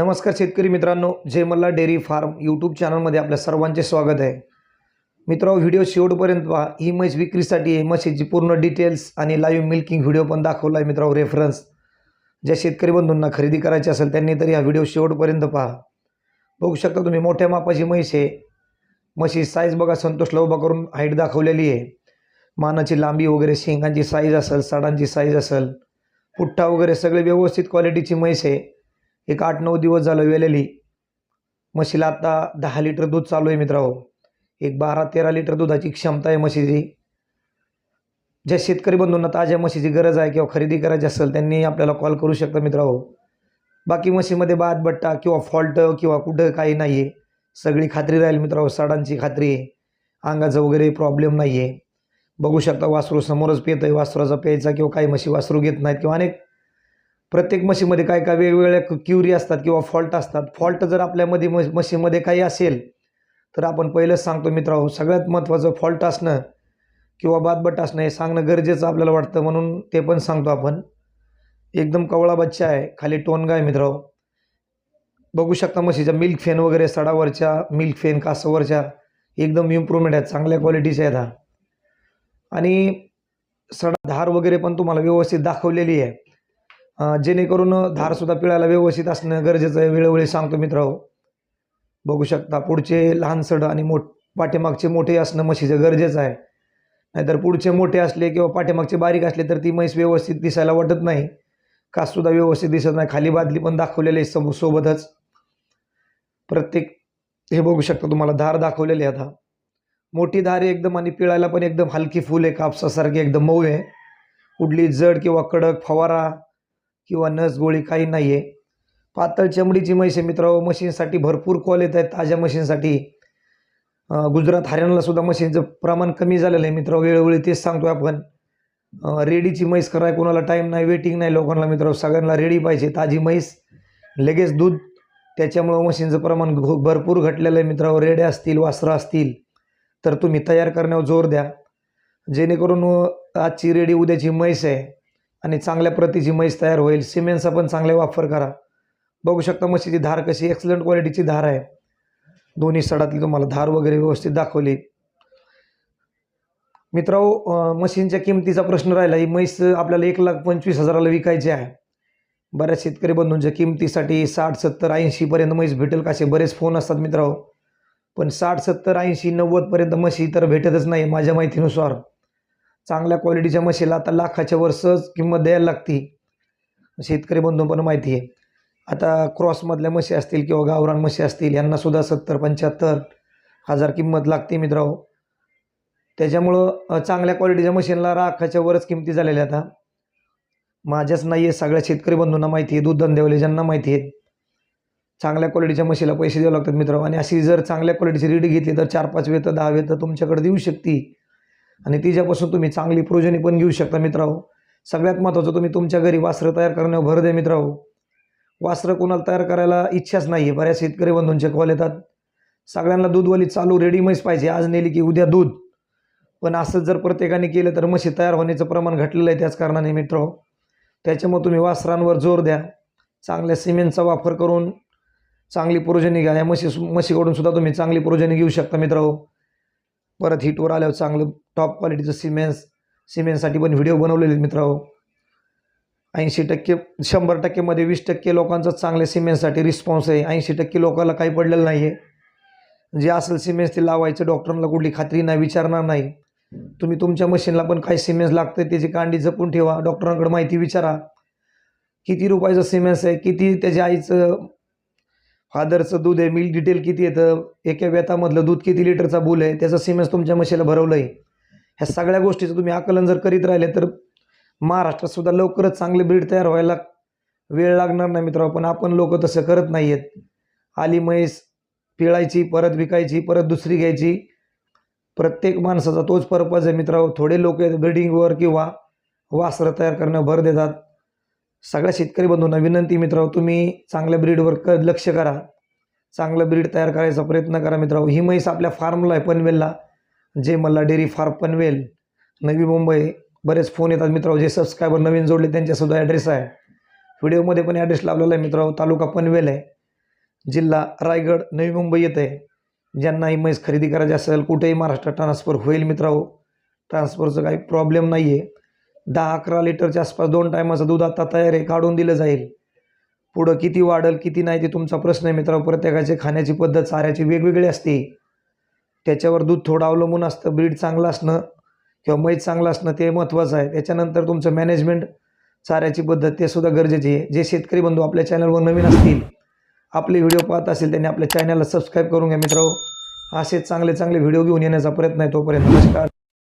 नमस्कार शेतकरी मित्रांनो Jay Malla dairy farm YouTube चॅनलमध्ये आपल्या सर्वांचे स्वागत आहे. मित्रांनो व्हिडिओ शेवटपर्यंत पहा. ही म्हैस विक्रीसाठी आहे. म्हशीची पूर्ण डिटेल्स आणि लाईव्ह मिल्किंग व्हिडिओ पण दाखवला आहे मित्रांनो रेफरन्स ज्या शेतकरी बंधूंना खरेदी करायची असेल त्यांनी तरी हा व्हिडिओ शेवटपर्यंत पहा. बघू शकता तुम्ही मोठ्या मापाची म्हैस आहे. म्हशी साईज बघा संतोषला उभा करून हाईट दाखवलेली आहे. मानाची लांबी वगैरे शेंगांची साईज असेल साडांची साईज असेल पुठ्ठा वगैरे सगळे व्यवस्थित क्वालिटीची म्हैस आहे. एक आठ नऊ दिवस झालं वेलेली. म्हशीला आत्ता दहा लिटर दूध चालू आहे मित्रांनो. एक बारा तेरा लिटर दुधाची क्षमता आहे म्हशीची. ज्या शेतकरी बंधूंना ताज्या म्हशीची गरज आहे किंवा खरेदी करायची असेल त्यांनी आपल्याला कॉल करू शकता मित्रांनो. बाकी म्हशीमध्ये बाद बट्टा किंवा फॉल्ट किंवा कुठं काही नाही आहे सगळी खात्री राहील मित्रांनो साडांची खात्री आहे. अंगाचं वगैरे प्रॉब्लेम नाही आहे बघू शकता वासरू समोरच पेत आहे वासराचा प्यायचा किंवा काही म्हशी वासरू घेत नाहीत किंवा अनेक प्रत्येक म्हशीमध्ये काय काय वेगवेगळ्या क्युरी असतात किंवा फॉल्ट असतात. फॉल्ट जर आपल्यामध्ये म म्हशीमध्ये काही असेल तर आपण पहिलंच सांगतो मित्रांनो सगळ्यात महत्त्वाचं फॉल्ट असणं किंवा बादबट असणं हे सांगणं गरजेचं आपल्याला वाटतं म्हणून ते पण सांगतो आपण. एकदम कवळा बच्चा आहे खाली टोनगा आहे मित्रांनो बघू शकता म्हशीच्या मिल्क फेन वगैरे सडावरच्या मिल्क फेन कासावरच्या एकदम इम्प्रूव्हमेंट आहेत चांगल्या क्वालिटीच्या आहेत हा. आणि सडा धार वगैरे पण तुम्हाला व्यवस्थित दाखवलेली आहे. जेणेकरून धारसुद्धा पिळायला व्यवस्थित असणं गरजेचं आहे वेळोवेळी सांगतो मित्रांनो हो. बघू शकता पुढचे लहान सड आणि मोठ पाठीमागचे मोठे असणं म्हशीचं गरजेचं आहे. नाहीतर पुढचे मोठे असले किंवा पाठीमागचे बारीक असले तर ती म्हैस व्यवस्थित दिसायला वाटत नाही. काससुद्धा व्यवस्थित दिसत नाही. खाली बादली पण दाखवलेली आहे सो सोबतच. प्रत्येक हे बघू शकता तुम्हाला धार दाखवलेली आहे आता. मोठी धार एकदम आणि पिळायला पण एकदम हलकी फुल आहे कापसासारखी एकदम मऊ आहे. कुठली जड किंवा कडक फवारा किंवा नस गोळी काही नाही आहे पातळ चमडीची म्हैस आहे मित्रांनो मशीनसाठी भरपूर कॉल येत आहेत. ताज्या मशीनसाठी गुजरात हरियाणाला सुद्धा मशीनचं प्रमाण कमी झालेलं आहे मित्र वेळोवेळी तेच सांगतो आपण. रेडीची म्हैस कराय कोणाला टाईम नाही वेटिंग नाही लोकांना मित्र सगळ्यांना रेडी पाहिजे ताजी म्हैस लगेच दूध. त्याच्यामुळं मशीनचं प्रमाण घ- भरपूर घटलेलं आहे मित्रांनो. रेड्या असतील वासरं असतील तर तुम्ही तयार करण्यावर जोर द्या. जेणेकरून आजची रेडी उद्याची म्हैस आहे. आणि चांगल्या प्रतीची म्हैस तयार होईल. सिमेंटचा पण चांगला वापर करा. बघू शकता म्हशीची धार कशी एक्सलंट क्वालिटीची धार आहे. दोन्ही सडातली तुम्हाला धार वगैरे व्यवस्थित दाखवली. मित्रांनो मशीनच्या म्हशींच्या किमतीचा प्रश्न राहिला. ही म्हैस आपल्याला एक लाख पंचवीस हजाराला विकायची आहे. बऱ्याच शेतकरी बंधूंच्या किमतीसाठी साठ सत्तर ऐंशीपर्यंत म्हैस भेटेल का असे बरेच फोन असतात मित्रांनो. पण साठ सत्तर ऐंशी नव्वदपर्यंत म्हशी तर भेटतच नाही माझ्या माहितीनुसार. चांगल्या क्वालिटीच्या म्हशीला आता लाखाच्या वर सहज किंमत द्यायला लागती. शेतकरी बंधू पण माहिती आहे. आता क्रॉसमधल्या म्हशी असतील किंवा गावरान म्हशी असतील यांनासुद्धा सत्तर पंच्याहत्तर हजार किंमत लागते मित्रांनो. त्याच्यामुळं चांगल्या क्वालिटीच्या मशीनला राखाच्या वरच किमती झालेल्या आता माझ्याच नाही आहे सगळ्या शेतकरी बंधूंना माहिती आहे दूध धंदेवाले ज्यांना माहिती आहे. चांगल्या क्वालिटीच्या म्हशीला पैसे द्यावे लागतात मित्रांनो. आणि अशी जर चांगल्या क्वालिटीची रीड घेतली तर चार पाच वेळ तर दहा वेतं तर तुमच्याकडे देऊ शकते. आणि तिच्यापासून तुम्ही चांगली प्रोजनी पण घेऊ शकता मित्रांनो. सगळ्यात महत्त्वाचं तुम्ही तुमच्या घरी वासरं तयार करण्यावर भर द्या मित्रांनो. वासरं कोणाला तयार करायला इच्छाच नाही आहे बऱ्याच शेतकरी बंधूंचे कॉल येतात. सगळ्यांना दूधवाली चालू रेडी म्हैस पाहिजे. आज नेली की उद्या दूध. पण असं जर प्रत्येकाने केलं तर म्हशी तयार होण्याचं प्रमाण घटलेलं आहे त्याच कारणाने मित्र त्याच्यामुळे तुम्ही वासरांवर जोर द्या. चांगल्या सिमेंटचा वापर करून चांगली प्रोजनी घ्या. या म्हशी म्हशीकडून सुद्धा तुम्ही चांगली प्रोजनी घेऊ शकता मित्र परत हिटवर आल्यावर चांगलं टॉप क्वालिटीचं सिमेंट्स सिमेंटसाठी पण व्हिडिओ बनवलेले आहेत ऐंशी टक्के शंभर टक्केमध्ये वीस टक्के लोकांचा चांगल्या सिमेंटसाठी रिस्पॉन्स आहे. ऐंशी टक्के लोकांना काही पडलेलं नाही आहे जे असेल सिमेंट्स ते लावायचं डॉक्टरांना कुठली खात्री नाही विचारणार नाही. तुम्ही तुमच्या मशीनला पण काही सिमेंट्स लागतं त्याची कांडी जपून ठेवा. डॉक्टरांकडे माहिती विचारा. किती रुपयाचं सिमेंट्स आहे किती त्याच्या आईचं फादरचं दूध आहे मिल्क डिटेल किती येतं एका व्यतामधलं दूध किती लिटरचा बुल आहे त्याचं सिमेंस तुमच्या म्हशीला भरवलं आहे. ह्या सगळ्या गोष्टीचं तुम्ही आकलन जर करीत राहिले तर महाराष्ट्रात सुद्धा लवकरच चांगले ब्रीड तयार व्हायला वेळ लागणार नाही मित्र पण आपण लोक तसं करत नाही आहेत आली म्हैस पिळायची परत विकायची परत दुसरी घ्यायची. प्रत्येक माणसाचा तोच पर्पज आहे मित्रांनो थोडे लोक आहेत ब्रिडिंगवर किंवा वासरं तयार करण्यावर भर देतात. सगळ्या शेतकरी बंधूंना विनंती मित्र तुम्ही चांगल्या ब्रीडवर क लक्ष करा. चांगलं ब्रीड तयार करायचा प्रयत्न करा मित्र ही म्हैस आपल्या फार्मला आहे पनवेलला. जे मला डेअरी फार्म पनवेल. नवी मुंबई. बरेच फोन येतात मित्रांनो जे सबस्क्रायबर नवीन जोडले त्यांच्यासुद्धा ॲड्रेस आहे. व्हिडिओमध्ये पण ॲड्रेस लावलेला आहे मित्रांनो. तालुका पनवेल आहे. जिल्हा रायगड नवी मुंबई येत आहे ज्यांना ही म्हैस खरेदी करायची असेल कुठेही महाराष्ट्रात ट्रान्सफर होईल मित्रांनो. ट्रान्सफरचं काही प्रॉब्लेम नाही आहे दहा अकरा लिटरच्या आसपास दोन टायमाचं दूध आता तयार आहे काढून दिलं जाईल. पुढं किती वाढेल किती नाही ते तुमचा प्रश्न आहे मित्रांनो. प्रत्येकाची खाण्याची पद्धत चाऱ्याची वेगवेगळी असते. त्याच्यावर दूध थोडं अवलंबून असतं ब्रीड चांगलं असणं किंवा मैद चांगलं असणं ते महत्त्वाचं आहे. त्याच्यानंतर तुमचं मॅनेजमेंट चाऱ्याची पद्धत ते सुद्धा गरजेची आहे. जे शेतकरी बंधू आपल्या चॅनलवर नवीन असतील आपले व्हिडिओ पाहत असेल त्यांनी आपल्या चॅनलला सबस्क्राईब करून घ्या मित्रांनो. असे चांगले चांगले व्हिडिओ घेऊन येण्याचा प्रयत्न आहे तोपर्यंत. नमस्कार.